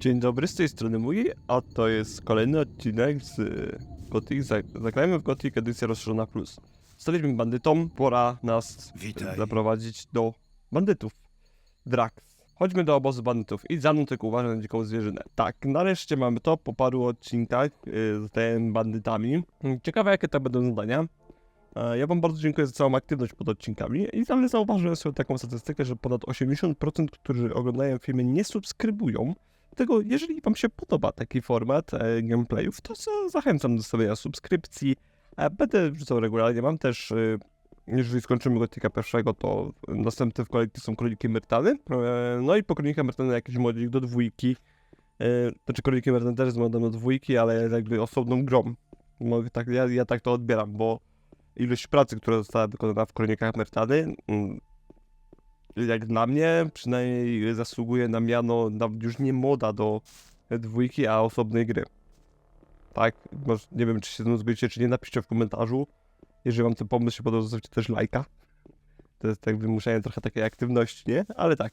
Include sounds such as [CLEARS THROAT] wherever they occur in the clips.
Dzień dobry, z tej strony mój, a to jest kolejny odcinek z y, Gothic. Zag- Zagrajmy w Gothic edycja rozszerzona plus. Staliśmy bandytom, pora nas Witaj. zaprowadzić do bandytów. Drax. Chodźmy do obozu bandytów i za mną tylko uważaj na dziką zwierzynę. Tak, nareszcie mamy to po paru odcinkach y, z tym bandytami. Ciekawe jakie to będą zadania. E, Ja wam bardzo dziękuję za całą aktywność pod odcinkami i ale zauważyłem sobie taką statystykę, że ponad 80% którzy oglądają filmy nie subskrybują. Dlatego jeżeli wam się podoba taki format e, gameplayów, to za- zachęcam do stawienia subskrypcji. E, będę wrzucał regularnie, mam też... E, jeżeli skończymy Gotika pierwszego, to następne w kolekcji są Króliki Myrtany. E, No i po Kronikach Myrtany jakiś modzik do dwójki. E, Znaczy Króliki Myrtany też jest modem do dwójki, ale jakby osobną grą. Mogę tak, ja, ja tak to odbieram, bo ilość pracy, która została wykonana w Kronikach Myrtany, mm, jak dla mnie, przynajmniej zasługuje na miano na już nie moda do dwójki, a osobnej gry. Tak, może, nie wiem, czy się ze mną zgodzicie, czy nie, napiszcie w komentarzu. Jeżeli wam ten pomysł się podoba, zostawcie też lajka. To jest tak wymuszanie trochę takiej aktywności, nie? Ale tak.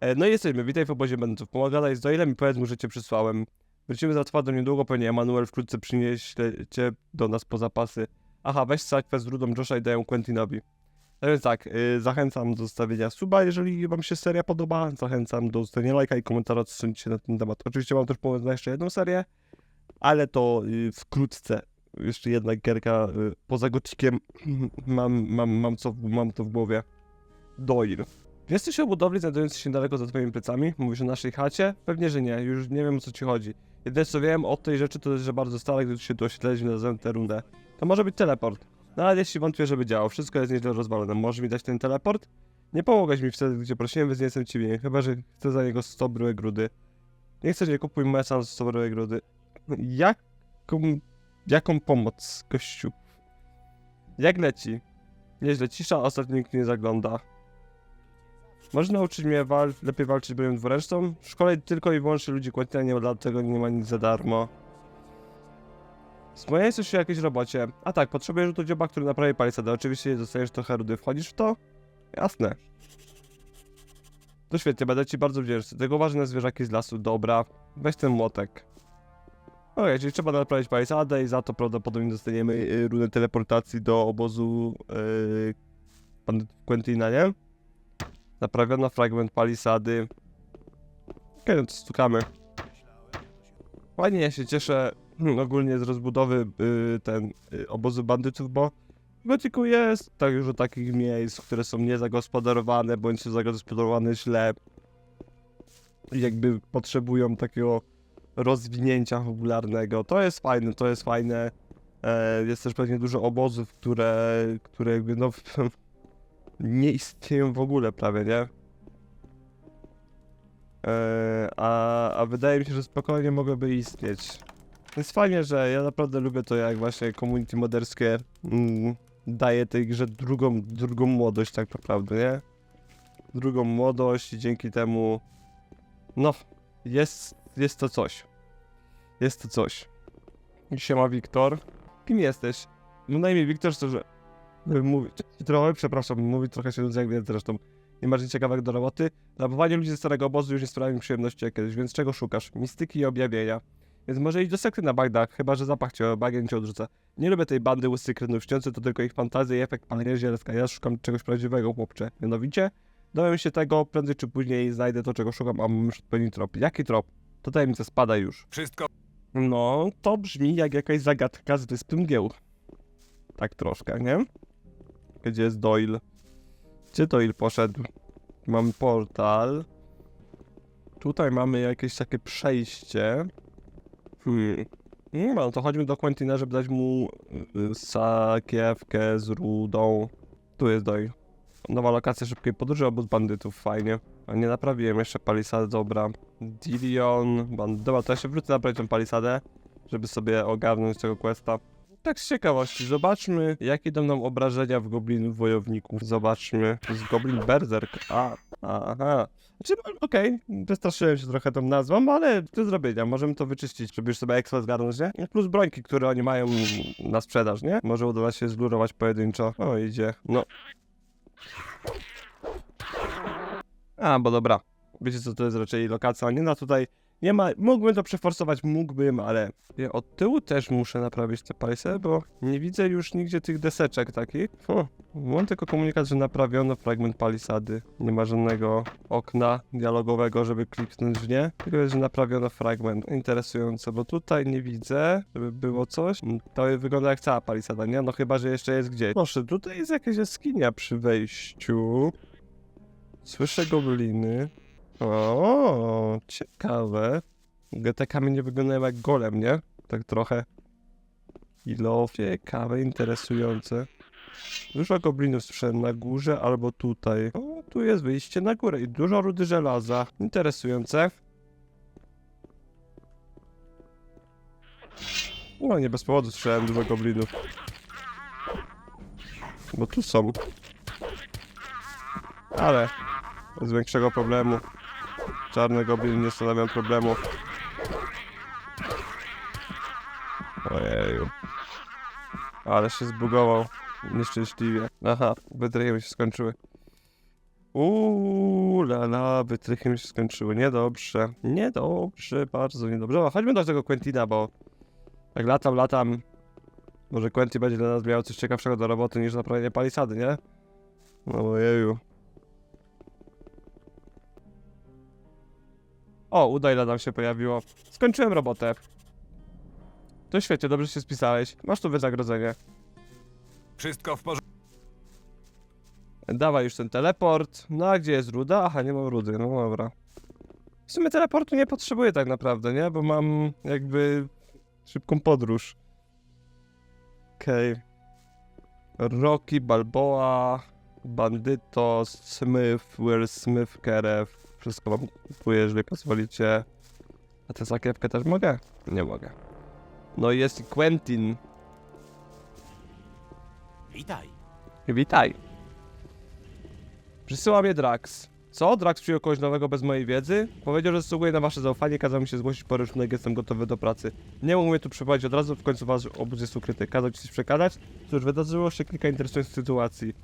E, No i jesteśmy, witaj w obozie będąców. Pomagadaj z Doylem i powiedz mu, że cię przysłałem. Wrócimy za twardo niedługo, pewnie Emanuel wkrótce przyniesie cię do nas po zapasy. Aha, weź sakwę z rudą Josha i daję Quentinowi. No więc tak, y, zachęcam do zostawienia suba, jeżeli wam się seria podoba. Zachęcam do zostawienia lajka i komentarza, co sądzicie na ten temat. Oczywiście mam też pomysł na jeszcze jedną serię, ale to y, wkrótce. Jeszcze jedna gierka y, poza gocikiem [CLEARS THROAT] mam, mam, mam, co, mam to w głowie. Doyle. Jesteś o budowli znajdującej się daleko za twoimi plecami? Mówisz o naszej chacie? Pewnie, że nie, już nie wiem o co ci chodzi. Jedyne co wiem o tej rzeczy to że bardzo stale, gdy tu się tu osiedliliśmy na zamknę rundę. To może być teleport. No ale jeśli wątpię, żeby działał, wszystko jest nieźle rozwalone. Możesz mi dać ten teleport? Nie pomogłeś mi wtedy, gdzie prosiłem, więc nie jestem ci. Chyba, że chcę za niego 100 bryłek grudy. Nie chcesz, nie kupuj moja sam 100 bryłek grudy. Jaką, jaką pomoc, gościu? Jak leci? Nieźle, cisza, ostatnio nikt nie zagląda. Możesz nauczyć mnie wal lepiej walczyć bronią dwuręczną? W szkole tylko i wyłącznie ludzi Quentina nie dlatego nie ma nic za darmo. Wspomniałeś coś o jakiejś robocie. A tak, potrzebuję rzutu dzioba, który naprawi palisadę. Oczywiście dostajesz trochę rudy. Wchodzisz w to? Jasne. To świetnie, będę ci bardzo wdzięczny. Tego uważaj na zwierzaki z lasu. Dobra. Weź ten młotek. Okej, czyli trzeba naprawić palisadę i za to prawdopodobnie dostaniemy y, runę teleportacji do obozu yy, Quentina, nie? Naprawiono fragment palisady. Okej, no to stukamy. Fajnie, ja się cieszę [CLEARS THROAT] ogólnie z rozbudowy y, ten y, obozu bandytów, bo w Gotiku jest tak dużo takich miejsc, które są niezagospodarowane, bądź są zagospodarowane źle. I jakby potrzebują takiego rozwinięcia fabularnego. To jest fajne, to jest fajne. E, jest też pewnie dużo obozów, które, które jakby no [LAUGHS] nie istnieją w ogóle prawie, nie? E, a, a wydaje mi się, że spokojnie mogłyby istnieć. Jest fajnie, że ja naprawdę lubię to, jak właśnie community moderskie mm, daje tej grze drugą, drugą młodość tak naprawdę, nie? Drugą młodość i dzięki temu no, jest, jest to coś. Jest to coś. Siema Wiktor. Kim jesteś? No na imię Wiktor, szczerze. Mówi, trochę, przepraszam, mówi trochę się jak zresztą. Nie masz nic ciekawego do roboty? Zabawanie ludzi ze starego obozu już nie sprawia mi przyjemności jak kiedyś, więc czego szukasz? Mistyki i objawienia. Więc może iść do sekty na Bagdach, chyba że zapach cię, bagien cię odrzuca. Nie lubię tej bandy łysych krynów, śniące to tylko ich fantazje i efekt palenia zielska. Ja szukam czegoś prawdziwego, chłopcze. Mianowicie, dowiem się tego, prędzej czy później znajdę to, czego szukam, a mam już odpowiedni trop. Jaki trop? To tajemnica spada już. Wszystko No, to brzmi jak jakaś zagadka z Wyspy Mgieł. Tak troszkę, nie? Gdzie jest Doyle? Gdzie Doyle poszedł? Mamy portal. Tutaj mamy jakieś takie przejście. Hmm. No to chodźmy do Quentina, żeby dać mu y, sakiewkę z rudą. Tu jest Doyle. Nowa lokacja szybkiej podróży, obóz bandytów, fajnie. A nie naprawiłem jeszcze palisady, dobra. Dilion, band... Dobra, to ja się wrócę naprawić tą palisadę, żeby sobie ogarnąć tego questa. Tak z ciekawości, zobaczmy, jakie idą nam obrażenia w goblinów wojowników. Zobaczmy. To jest Goblin Berserk. A, aha. Znaczy, okej, wystraszyłem się trochę tą nazwą, ale do zrobienia. Możemy to wyczyścić, żeby już sobie ekstra zgarnąć, nie? Plus brońki, które oni mają na sprzedaż, nie? Może uda się zlurować pojedynczo. O, idzie. No. A, bo dobra. Wiecie co, to jest raczej lokacja, nie? No tutaj Nie ma, mógłbym to przeforsować, mógłbym, ale ja od tyłu też muszę naprawić te palisady, bo nie widzę już nigdzie tych deseczek takich. Hm. Mam tylko komunikat, że naprawiono fragment palisady. Nie ma żadnego okna dialogowego, żeby kliknąć w nie. Tylko jest, że naprawiono fragment. Interesujące, bo tutaj nie widzę, żeby było coś. To wygląda jak cała palisada, nie? No chyba, że jeszcze jest gdzieś. Proszę, tutaj jest jakaś jaskinia przy wejściu. Słyszę gobliny. O, ciekawe. Te kamienie wyglądają jak golem, nie? Tak trochę. Ilo, ciekawe, interesujące. Dużo goblinów słyszałem na górze albo tutaj. O, tu jest wyjście na górę i dużo rudy żelaza. Interesujące. No, nie bez powodu słyszałem dużo goblinów. Bo tu są. Ale bez większego problemu. Czarne gobliny nie stanowią problemu. Ojeju. Ale się zbugował. Nieszczęśliwie. Aha, wytrychy mi się skończyły. Uuu, la la, wytrychy mi się skończyły. Niedobrze. Niedobrze, bardzo niedobrze. No, chodźmy do tego Quentina, bo jak latam, latam. Może Quentin będzie dla nas miał coś ciekawszego do roboty niż naprawienie palisady, nie? Ojeju. O, ile nam się pojawiło. Skończyłem robotę. To świetnie, dobrze się spisałeś. Masz tu wynagrodzenie. Wszystko w porządku. Dawaj już ten teleport. No a gdzie jest ruda? Aha, nie mam rudy, no dobra. W sumie teleportu nie potrzebuję tak naprawdę, nie? Bo mam jakby szybką podróż. Okej. Rocky, Balboa, Bandyto, Smith, Will Smith, Kerev. Wszystko wam kupuję, jeżeli pozwolicie. A tę sakiewkę też mogę? Nie mogę. No i jest Quentin. Witaj. Witaj. Przysyła mnie Drax. Co? Drax przyjął kogoś nowego bez mojej wiedzy? Powiedział, że zasługuje na wasze zaufanie, kazał mi się zgłosić po rysunek, jestem gotowy do pracy. Nie mógł mnie tu przeprowadzić od razu, w końcu wasz obóz jest ukryty. Kazał ci coś przekazać? Cóż, wydarzyło się kilka interesujących sytuacji.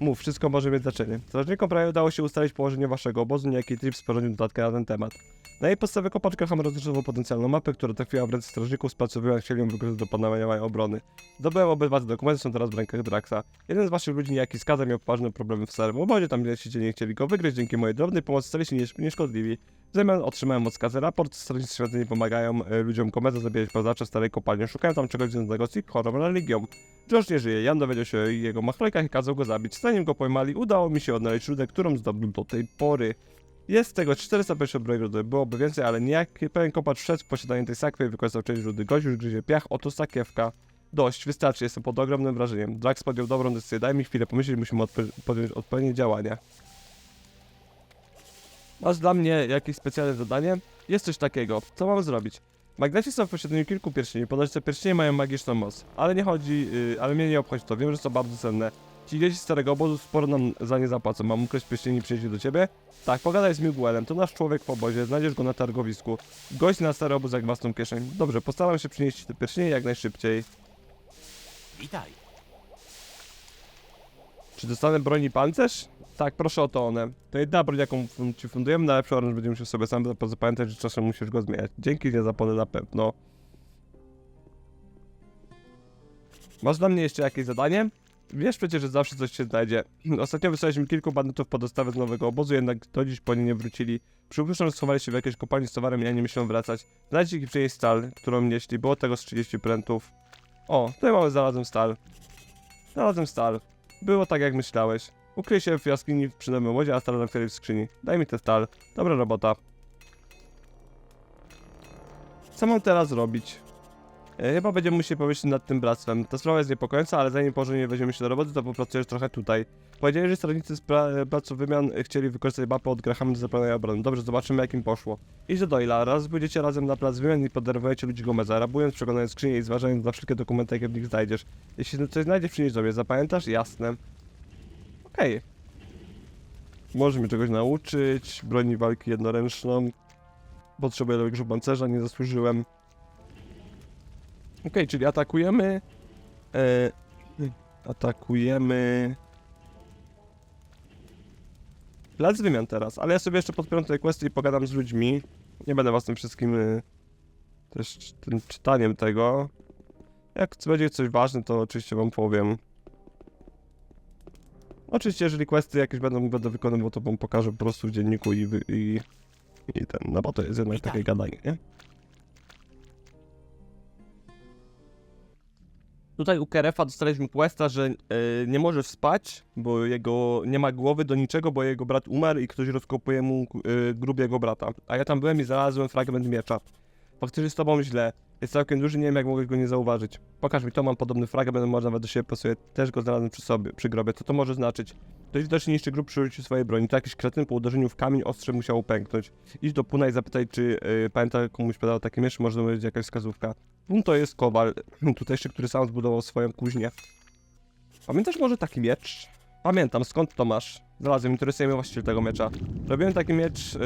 Mów, wszystko może mieć znaczenie. Strażnikom prawie udało się ustalić położenie waszego obozu, niejaki trip sporządził dodatkę na ten temat. Na jej podstawie kopacz Graham rozrzucił potencjalną mapę, która trafiła w ręce strażników, spracowywać chcieli ją wykorzystać do panowania obrony. Zdobyłem obydwa te dokumenty, są teraz w rękach Draxa. Jeden z waszych ludzi, niejaki Skaza, miał poważne problemy w starym obozie, tam lecicie nie chcieli go wygryźć, dzięki mojej drobnej pomocy stali się niesz- nieszkodliwi. W zamian otrzymałem od Skazy raport, strażnicy świątyni pomagają e, ludziom Kometa zabijać pozacze w starej kopalni, szukają tam czegoś związanego z ich chorą religią. George nie żyje, Jan dowiedział się o jego machlojkach i kazał go zabić. Zanim go pojmali, udało mi się odnaleźć rudę, którą zdobył do tej pory. Jest tego 450 broni rudy, byłoby więcej, ale niejaki pewien kopacz wszedł w posiadanie tej sakwy i wykorzystał część rudy. Gość już gryzie piach, oto sakiewka. Dość, wystarczy, jestem pod ogromnym wrażeniem. Drax podjął dobrą decyzję, daj mi chwilę pomyśleć, musimy odpo- podjąć odpowiednie działania. Masz dla mnie jakieś specjalne zadanie? Jest coś takiego. Co mam zrobić? Magneci są w posiadaniu kilku pierścieni, ponoć te pierścienie mają magiczną moc. Ale nie chodzi, yy, ale mnie nie obchodzi to, wiem, że są bardzo cenne. Ci dzieci z starego obozu sporo nam za nie zapłacą. Mam ukraść pierścieni i przynieść je do ciebie? Tak, pogadaj z Miguelem, to nasz człowiek w obozie, znajdziesz go na targowisku. Gość na stary obóz jak własną kieszeń. Dobrze, postaram się przynieść te pierścienie jak najszybciej. Witaj. Czy dostanę broń i pancerz? Tak, proszę o to one. To jedna broń, jaką ci fundujemy, na lepszy oręż będzie musiał sobie sam zap- zapamiętać, że czasem musisz go zmieniać. Dzięki, nie zapomnę na pewno. Masz dla mnie jeszcze jakieś zadanie? Wiesz przecież, że zawsze coś się znajdzie. [CLEARS THROAT] Ostatnio wysłaliśmy kilku bandytów po dostawę z nowego obozu, jednak do dziś po nie nie wrócili. Przypuszczam, że schowali się w jakiejś kopalni z towarem i ja nie myślą wracać. Znajdź ich i przynieść stal, którą nieśli. Było tego z 30 prętów. O, tutaj mamy znalazłem stal. Znalazłem stal. Było tak jak myślałeś. Ukryj się w jaskini przy nowym łodzie, a stal której w skrzyni. Daj mi ten stal. Dobra robota. Co mam teraz robić? E, Chyba będziemy musieli pomyśleć nad tym bractwem. Ta sprawa jest niepokojąca, ale zanim porządnie weźmiemy się do roboty, to popracujesz trochę tutaj. Powiedzieli, że strażnicy z pra- placu wymian chcieli wykorzystać mapę od do zaplanowania obrony. Dobrze, zobaczymy jak im poszło. Idź do Doyla, raz pójdziecie razem na plac wymian i poderwujecie ludzi Gomeza, rabując, przeglądając skrzynię i zważając na wszystkie dokumenty, jakie w nich znajdziesz. Jeśli coś znajdziesz, przynieś do mnie. Zapamiętasz? Jasne. Okej. Może mnie czegoś nauczyć. Broni walki jednoręczną. Potrzebuję lepszego pancerza, nie zasłużyłem. Okej, czyli atakujemy. E, atakujemy. Plac wymian teraz, ale ja sobie jeszcze podpiąłem tutaj questy i pogadam z ludźmi. Nie będę was tym wszystkim y, też tym czytaniem tego. Jak będzie coś ważne, to oczywiście wam powiem. Oczywiście, jeżeli questy jakieś będą, będę wykonywał, to wam pokażę po prostu w dzienniku i, i, i ten, no bo to jest jednak Witaj. takie gadanie, nie? Tutaj u Kerefa dostaliśmy questa, że e, nie może spać, bo jego nie ma głowy do niczego, bo jego brat umarł i ktoś rozkopuje mu e, grób jego brata. A ja tam byłem i znalazłem fragment miecza. Faktycznie z tobą źle. Jest całkiem duży, nie wiem jak mogłeś go nie zauważyć. Pokaż mi to, mam podobny fragment, może nawet do siebie pasuje. Też go znalazłem przy sobie, przy grobie. Co to może znaczyć? Ktoś widocznie niszczy grób przy użyciu swojej broni. To jakiś kretyn po uderzeniu w kamień ostrze musiał pęknąć. Idź do Puna i zapytaj, czy y, pamięta komuś podał taki miecz, może być jakaś wskazówka. No to jest kowal, tutejszy, który sam zbudował swoją kuźnię. Pamiętasz może taki miecz? Pamiętam, skąd to masz? Znalazłem, interesuje mnie właściciel tego miecza. Robiłem taki miecz yy,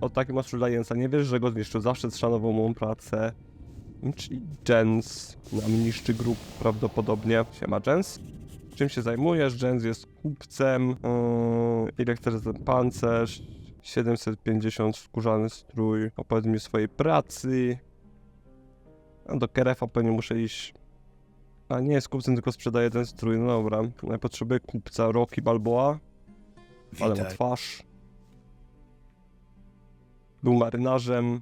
o takim ostrzu Jensa. Nie wiesz, że go zniszczył. Zawsze szanował moją pracę. Czyli Jens nam niszczy grób prawdopodobnie. Siema Jens. Czym się zajmujesz? Jens jest kupcem. Yy, ten pancerz? 750 skórzany strój. Opowiedz mi o swojej pracy. A do Kerefa pewnie muszę iść. A nie jest kupcem, tylko sprzedaje ten strój. No dobra. Ja potrzebuję kupca Rocky Balboa. Ale ma Witaj. twarz. Był marynarzem.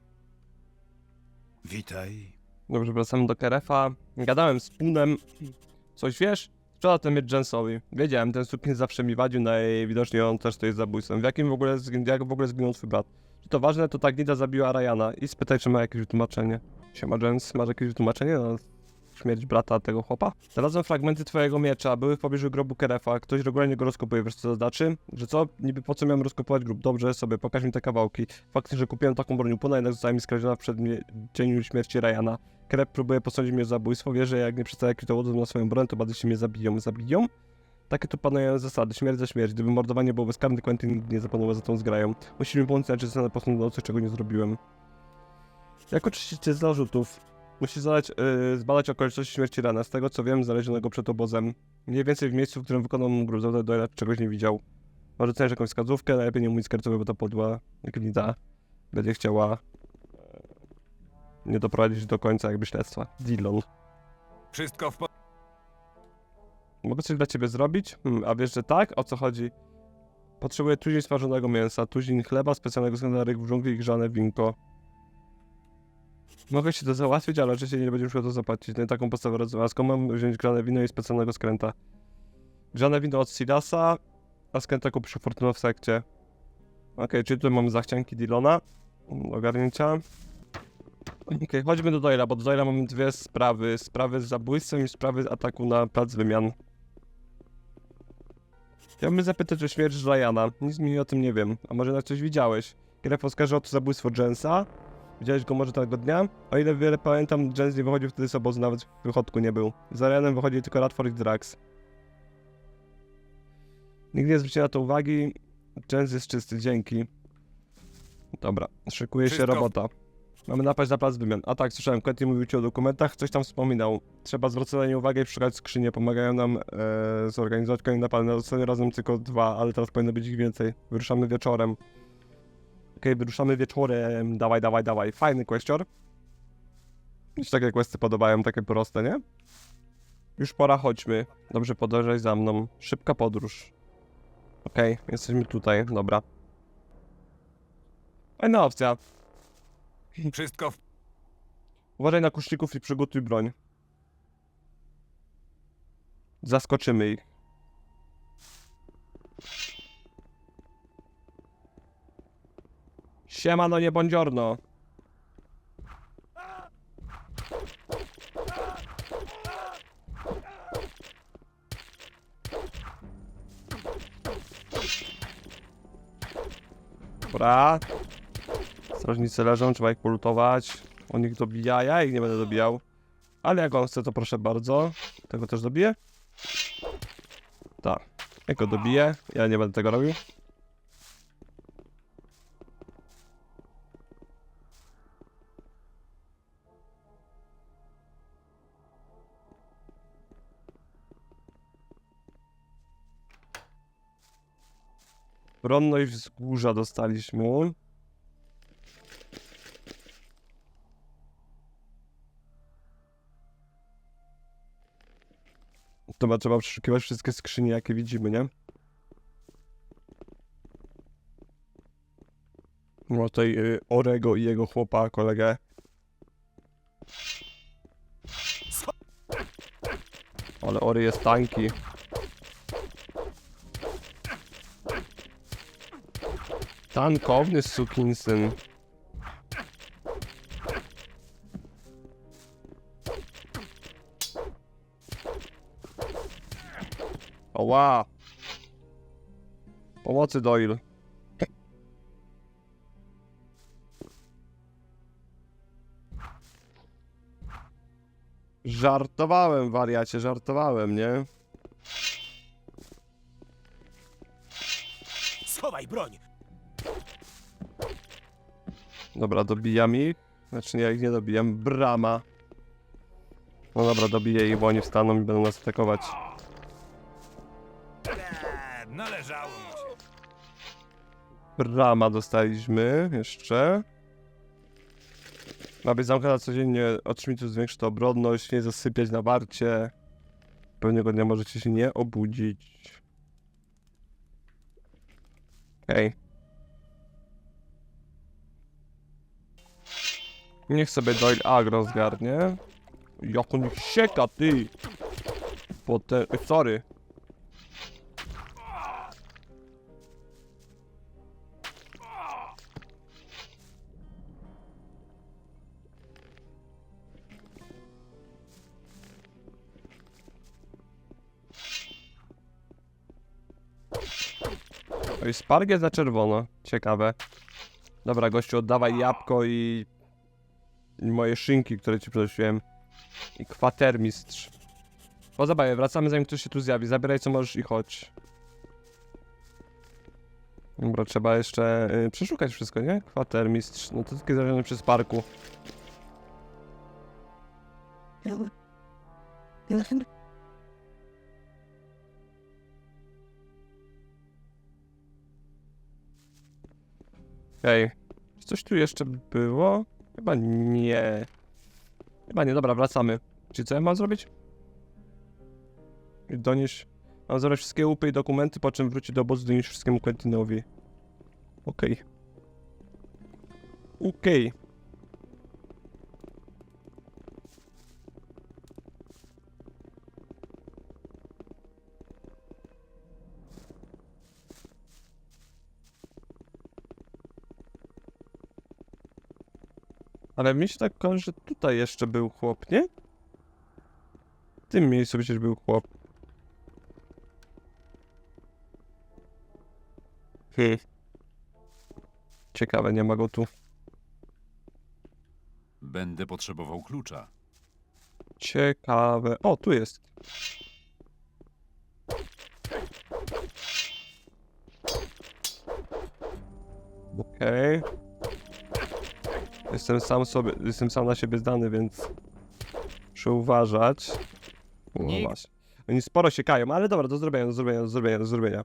Witaj. Dobrze, wracamy do Kerefa. Gadałem z Punem. Coś wiesz? Sprzedał ten miecz Jensowi. Wiedziałem, ten sukin zawsze mi wadził, najwidoczniej on też to jest zabójcą. W jakim w ogóle, jak w ogóle zginął twój brat? Czy to ważne, to ta gnida zabiła Ryana. I spytaj, czy ma jakieś wytłumaczenie. Siema Jens, masz jakieś wytłumaczenie na śmierć brata tego chłopa? Znalazłem fragmenty twojego miecza, były w pobliżu grobu Kerefa. Ktoś regularnie go rozkopuje, wiesz co to znaczy? Że co? Niby po co miałem rozkopywać grób? Dobrze sobie, pokaż mi te kawałki. Faktycznie, że kupiłem taką broń Puna, jednak została mi skradziona w przeddzieniu śmierci Ryana. Krep próbuje posądzić mnie o zabójstwo, wie, że jak nie przedstawię jakiś dowodów na swoją broń, to bandyci mnie zabiją. Zabiją? Takie tu panują zasady, śmierć za śmierć. Gdyby mordowanie było bezkarne, Quentin nigdy nie zapanował za tą zgrają. Musimy pomóc cenę posądną coś, czego nie zrobiłem. Jak oczyścicie z zarzutów? Musisz zadać, yy, zbadać okoliczności śmierci rana. Z tego co wiem, znalezionego przed obozem. Mniej więcej w miejscu, w którym wykonał mu gruzowę, do czegoś nie widział. Może cenisz jakąś wskazówkę, najlepiej nie mówić skarcowy, bo to podła gnida będzie chciała nie doprowadzić do końca jakby śledztwa. Dillon. Wszystko w po... Mogę coś dla ciebie zrobić? Hmm, a wiesz, że tak? O co chodzi? Potrzebuję tuzin smażonego mięsa, tuzin chleba, specjalnego składu ryb w dżungli i grzane winko. Mogę ci to załatwić, ale oczywiście nie będziesz musiał to zapłacić. No i taką. A skąd mam wziąć grzane wino i specjalnego skręta? Grzane wino od Silasa, a skręta kupisz u Fortuna w sekcie. Okej, czyli tutaj mamy zachcianki Dillona. do Ogarnięcia. Okej, chodźmy do Doyla, bo do Doyla mamy dwie sprawy. Sprawy z zabójstwem i sprawy z ataku na plac wymian. Chciałbym zapytać o śmierć Ryana. Nic mi o tym nie wiem. A może na coś widziałeś? Kieref oskarżył o to zabójstwo Jensa. Widziałeś go może tego dnia? O ile wiele pamiętam, Jens nie wychodził wtedy z obozu, nawet w wychodku nie był. Z Ryanem wychodzili tylko Radford i Drax. Nigdy nie zwróciłem na to uwagi. Jens jest czysty, dzięki. Dobra, szykuje się Wszystko w- robota. Mamy napaść na plac wymian. A tak, słyszałem, Quentin mówił ci o dokumentach, coś tam wspominał. Trzeba zwracać na nie uwagę i przeszukać skrzynie. Pomagają nam e, zorganizować kolejny napad. Na ostatnio razem tylko dwa, ale teraz powinno być ich więcej. Wyruszamy wieczorem. Okej, wyruszamy wieczorem. Dawaj, dawaj, dawaj. Fajny kwestior. Mi się takie questy podobają, takie proste, nie? Już pora, chodźmy. Dobrze, podążaj za mną. Szybka podróż. Okej, jesteśmy tutaj, dobra. Fajna opcja. Wszystko w... Uważaj na kuszników i przygotuj broń. Zaskoczymy ich. Siemano, nie bądziorno. Dobra. Strażnicy leżą, trzeba ich polutować. On ich dobija, ja ich nie będę dobijał. Ale jak on chce, to proszę bardzo. Tego też dobiję? Tak. Jak go dobiję, ja nie będę tego robił. Bronność wzgórza dostaliśmy. Dobra, trzeba przeszukiwać wszystkie skrzynie, jakie widzimy, nie? No tutaj y, Orego i jego chłopa, kolegę. Ale Ory jest tanki. Tankowny sukinsyn. Oła! Pomocy Doyle. Żartowałem, wariacie, żartowałem, nie? Schowaj broń! Dobra, dobijam ich. Znaczy nie, ja ich nie dobijam. Brama. No dobra, dobiję ich, bo oni wstaną i będą nas atakować. Brama dostaliśmy jeszcze. Ma być zamknięta codziennie, otrzymać zwiększy to obrodność, nie zasypiać na warcie. Pewnego dnia możecie się nie obudzić. Okej. Niech sobie Doyle agro zgarnie. Jak on sieka, ty! Potem... Sorry. Oj, sparg jest na czerwono. Ciekawe. Dobra, gościu, oddawaj jabłko i... i moje szynki, które ci przynosiłem. I kwatermistrz. Po zabawie, wracamy zanim ktoś się tu zjawi. Zabieraj co możesz i chodź. Dobra, trzeba jeszcze y, przeszukać wszystko, nie? Kwatermistrz. No to takie zrobione przez parku. Okej. Czy coś tu jeszcze było? Chyba nie. Chyba nie, dobra, wracamy. Czyli co ja mam zrobić? Donieść... Mam zabrać wszystkie łupy i dokumenty, po czym wrócić do obozu donieść wszystkiemu Quentinowi. Okej. Okej. Ale mi się tak kojarzy, że tutaj jeszcze był chłop, nie? W tym miejscu przecież był chłop. Hmm. Ciekawe, nie ma go tu. Będę potrzebował klucza. Ciekawe. O, tu jest. Okej. Jestem sam sobie, jestem sam na siebie zdany, więc muszę uważać. O, Nikt- właśnie. Oni sporo siekają, ale dobra, do zrobienia, do zrobienia, do zrobienia, do zrobienia.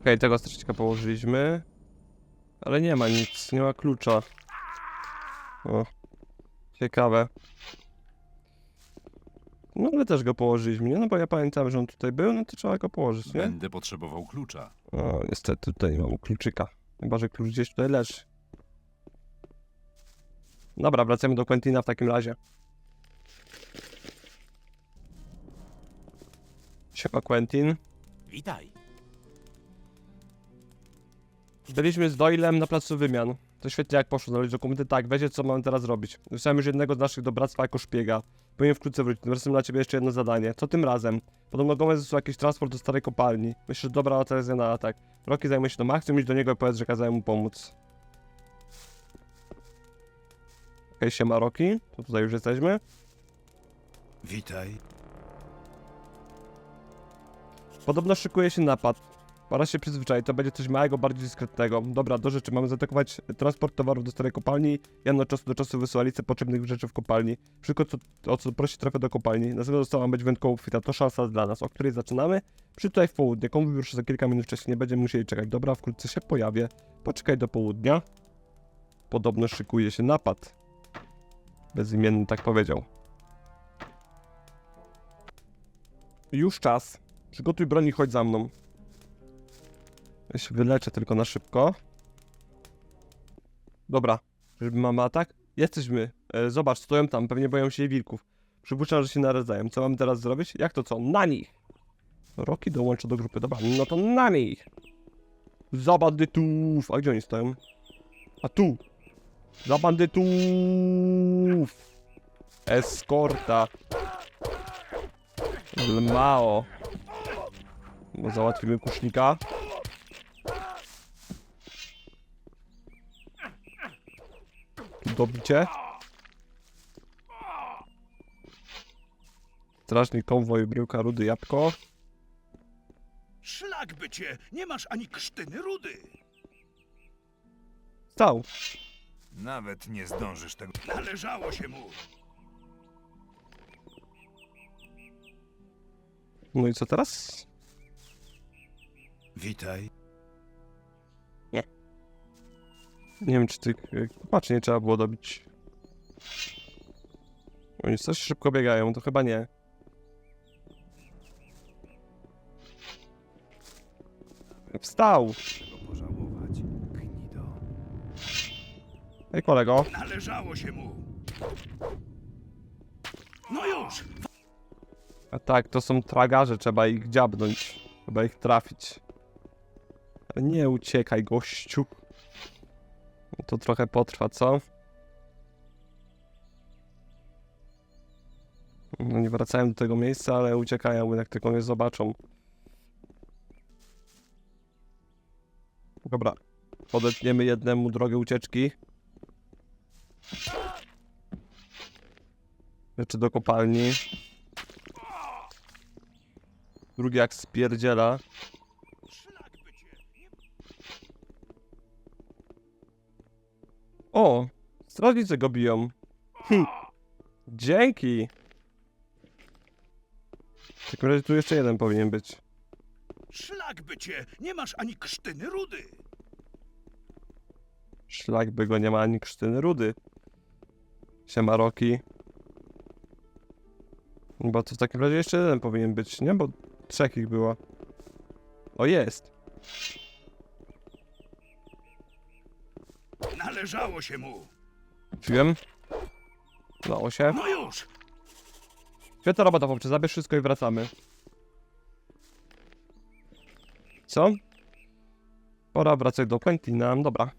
Okej, tego strzyczka położyliśmy. Ale nie ma nic, nie ma klucza. O, ciekawe. No ale też go położyliśmy, nie? No bo ja pamiętam, że on tutaj był, no to trzeba go położyć, nie? Będę potrzebował klucza. O, niestety tutaj nie mam kluczyka. Chyba, że klucz gdzieś tutaj leży. Dobra, wracamy do Quentina w takim razie. Siema Quentin. Witaj. Byliśmy z Doylem na placu wymian. To świetnie jak poszło, znaleźć dokumenty. Tak, wiecie co mamy teraz robić. Wysłałem już jednego z naszych do bractwa jako szpiega. Powinien wkrótce wrócić. Wreszcie na ciebie jeszcze jedno zadanie. Co tym razem? Podobno Gomez wysłał jakiś transport do starej kopalni. Myślę, że dobra okazja na atak. Rocky zajmie się to Maxim, idź do niego i powiedz, że kazałem mu pomóc. Okej, okay, siema Rocky. To tutaj już jesteśmy. Witaj. Podobno szykuje się napad. Oraz się przyzwyczai, to będzie coś małego, bardziej dyskretnego. Dobra, do rzeczy, mamy zaatakować transport towarów do starej kopalni. Ja od czasu do czasu wysyła listę potrzebnych rzeczy w kopalni. Wszystko, co, o co prosi, trafia do kopalni. Następna dostawa być wędką chwyta. To szansa dla nas, o której zaczynamy. Przytutaj w południe. Kombi już za kilka minut wcześniej. Nie będziemy musieli czekać. Dobra, wkrótce się pojawię. Poczekaj do południa. Podobno szykuje się napad. Bezimienny tak powiedział. Już czas. Przygotuj broń i chodź za mną. Ja się wyleczę tylko na szybko. Dobra. Żeby mamy atak? Jesteśmy. E, zobacz, stoją tam. Pewnie boją się wilków. Przypuszczam, że się naradzają. Co mam teraz zrobić? Jak to co? Na nich! Roki dołącza do grupy. Dobra, no to na nich! Za bandytów! A gdzie oni stoją? A tu! Za bandytów! Eskorta! Mao! No, załatwimy kusznika. Dobicie. Strażnik konwoj, bryłka, rudy, jabłko. Szlak by cię! Nie masz ani krztyny rudy! Stał. Nawet nie zdążysz tego. Należało się mu! No i co teraz? Witaj. Nie wiem, czy tych... Patrz, nie trzeba było dobić. Oni coś szybko biegają, to chyba nie. Wstał! Ej, kolego. Należało się mu! No już! A tak, to są tragarze, trzeba ich dziabnąć. Trzeba ich trafić. Ale nie uciekaj, gościu. To trochę potrwa, co? No nie wracają do tego miejsca, ale uciekają, jak tylko mnie zobaczą. Dobra. Podetniemy jednemu drogę ucieczki. Rzeczy do kopalni. Drugi jak spierdziela. O! Strażnicy go biją. Hm. Dzięki! W takim razie tu jeszcze jeden powinien być. Szlak by cię! Nie masz ani krztyny rudy! Szlak by go nie ma ani krztyny rudy. Siema Roki. Bo to w takim razie jeszcze jeden powinien być, nie? Bo trzech ich było. O, jest! Należało się mu! Piłem. Udało się. No już! Świetna robota, chłopcze, zabierz wszystko i wracamy. Co? Pora wracać do Quentina, dobra.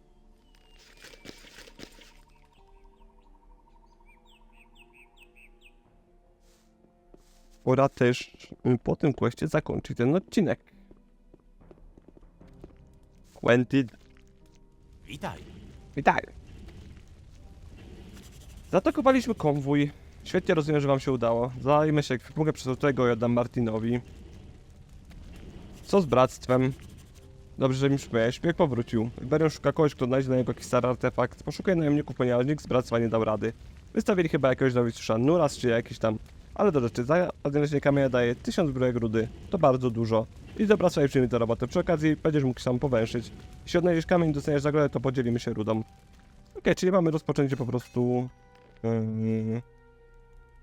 Pora też y, po tym questie zakończyć ten odcinek. Quentin, Witaj! Witaj. Zaatakowaliśmy konwój. Świetnie rozumiem, że wam się udało. Zajmę się ekwipunkę przestępczego i oddam Martinowi. Co z bractwem? Dobrze, że mi przypomniałeś. Szpieg powrócił. Iberion szuka kogoś, kto znajdzie na niego jakiś stary artefakt. Poszukaj najemników, ponieważ nikt z bractwa nie dał rady. Wystawili chyba jakiegoś nowicjusza Nuras czy jakiś tam. Ale do rzeczy, za odnalezienie kamienia daje 1000 zbrojek rudy. To bardzo dużo. I do bractwa i przyjmij tę robotę. Przy okazji będziesz mógł sam powęszyć. Jeśli odnajdziesz kamień i dostaniesz nagrodę, to podzielimy się rudą. Okej, czyli mamy rozpoczęcie po prostu... Yy...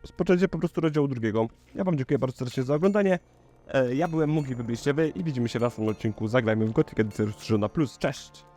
Rozpoczęcie po prostu rozdziału drugiego. Ja wam dziękuję bardzo serdecznie za oglądanie. E, ja byłem Mugi, wy byliście wy i widzimy się w następnym odcinku. Zagrajmy w Gothic Edycję Rozszerzona Plus. Cześć!